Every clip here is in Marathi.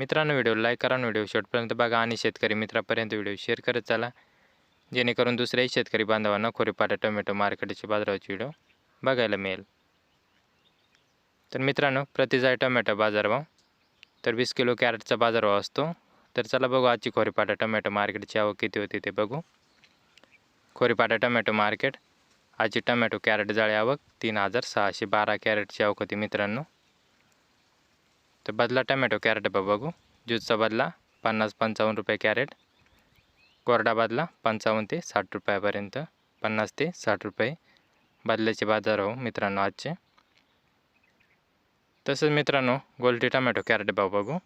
मित्रांनो व्हिडिओ लाईक करा व्हिडिओ शेवटपर्यंत बघा आणि शेतकरी मित्रापर्यंत व्हिडिओ शेअर करत चला. जेणेकरून दुसऱ्याही शेतकरी बांधवांना खोरीपाटा टोमॅटो मार्केटचे बाजाराचे व्हिडिओ बघायला मिळेल. तर मित्रांनो प्रतिजाय टोमॅटो बाजारभाव. तर वीस किलो कॅरेटचा बाजारभाव असतो. तर चला बघू आजची खोरीपाटा टोमॅटो मार्केटची आवक किती होती ते बघू. Khoripata tomato market. आजची टोमॅटो कॅरेट जाळी आवक तीन हजार सहाशे बारा कॅरेटची आवक होती मित्रांनो. तर बदला टमॅटो कॅरेट बा बघू ज्यूसचा बदला पन्नास पंचावन्न रुपये कॅरेट. कोरडा बदला पंचावन्न ते साठ रुपयापर्यंत पन्नास ते साठ रुपये. बदल्याचे बाजार हो मित्रांनो आजचे. तसंच मित्रांनो गोल्टी टमॅटो कॅरेट भाव बघू.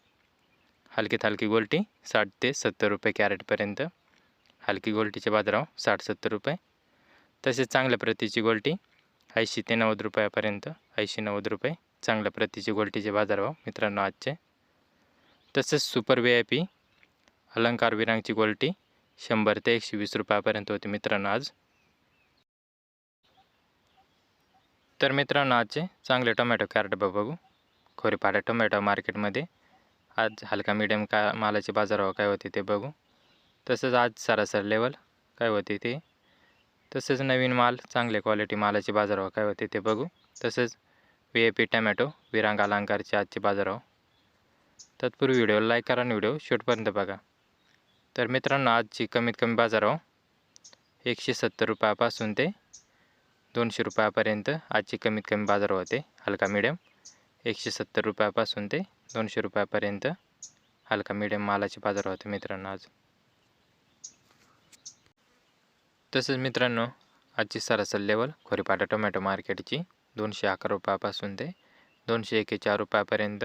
हलकीत हलकी गोल्टी साठ ते सत्तर रुपये कॅरेटपर्यंत. हलकी गोल्टीचे बाजाराव साठ सत्तर रुपये. तसेच चांगल्या प्रतीची गोल्टी ऐंशी ते नव्वद रुपयापर्यंत ऐंशी नव्वद रुपये. चांगल्या प्रतीचे गोल्टीचे बाजारभाव मित्रांनो आजचे. तसेच सुपर व्ही आय पी अलंकार विरांगची गोल्टी शंभर ते एकशे वीस रुपयापर्यंत होती मित्रांनो आज. तर मित्रांनो आजचे चांगले टोमॅटो कॅरेट बघू. खोरीपाड्या टोमॅटो मार्केटमध्ये. आज हलका मिडियम का मालाचे बाजारभाव काय होते ते बघू. तसंच आज सरासरी लेवल काय होते ते. तसेच नवीन माल चांगले क्वालिटी मालाचे बाजारभाव काय होते ते बघू. तसेच V A P tomato Virang अलंकारचे आजचे बाजारभाव. तत्पूर्वी व्हिडिओ लाईक करा आणि व्हिडिओ शेवटपर्यंत बघा. तर मित्रांनो आजची कमीत कमी बाजारभाव एकशे सत्तर रुपयापासून ते दोनशे रुपयापर्यंत आजची कमीत कमी बाजार होते. हलका मिडियम एकशे सत्तर रुपयापासून ते दोनशे रुपयापर्यंत हलका मिडियम मालाचे बाजार होते मित्रांनो आज. तसेच मित्रांनो आजची सरासरी लेवल खोरीपाटा टोमॅटो मार्केटची दोनशे अकरा रुपयापासून ते दोनशे एकेचार रुपयापर्यंत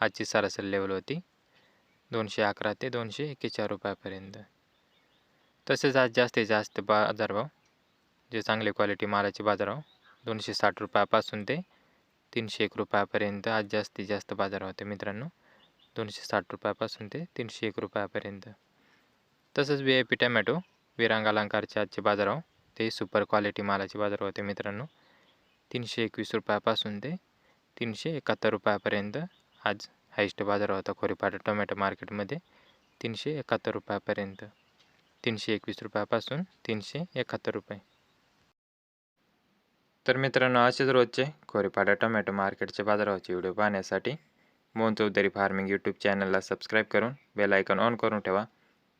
आजची सरासरी लेवल होती. दोनशे अकरा ते दोनशे एकेचार रुपयापर्यंत. तसेच आज जास्तीत जास्त बाजारभाव जे चांगले क्वालिटी मालाचे बाजारभाव दोनशे साठ रुपयापासून ते तीनशे एक रुपयापर्यंत आज जास्तीत जास्त बाजार होते मित्रांनो. दोनशे साठ रुपयापासून ते तीनशे एक रुपयापर्यंत. तसंच V I P tomato Virang अलंकारचे आजचे बाजारभाव ते सुपर क्वालिटी मालाचे बाजार होते मित्रांनो. तीनशे एकवीस रुपयापासून ते तीनशे एकाहत्तर रुपयापर्यंत आज हायस्ट बाजार होता खोरीपाटा टोमॅटो मार्केटमध्ये. तीनशे एकाहत्तर रुपयापर्यंत. तीनशे एकवीस रुपयापासून तीनशे एकाहत्तर रुपये. तर मित्रांनो असेच रोजचे खोरीपाटा टोमॅटो मार्केटचे बाजाराचे व्हिडिओ पाहण्यासाठी मोहन चौधरी फार्मिंग यूट्यूब चॅनलला सबस्क्राईब करून बेल आयकॉन ऑन करून ठेवा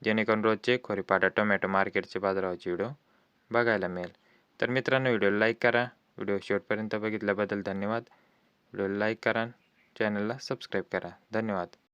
जेणेकरून रोजचे खोरीपाटा टोमॅटो मार्केटचे बाजाराचे व्हिडिओ बघायला मिळेल. तर मित्रांनो व्हिडिओ लाईक करा व्हिडिओ शेवटपर्यंत बघितल्याबद्दल धन्यवाद. व्हिडिओ लाईक करा चॅनलला सबस्क्राईब करा. धन्यवाद.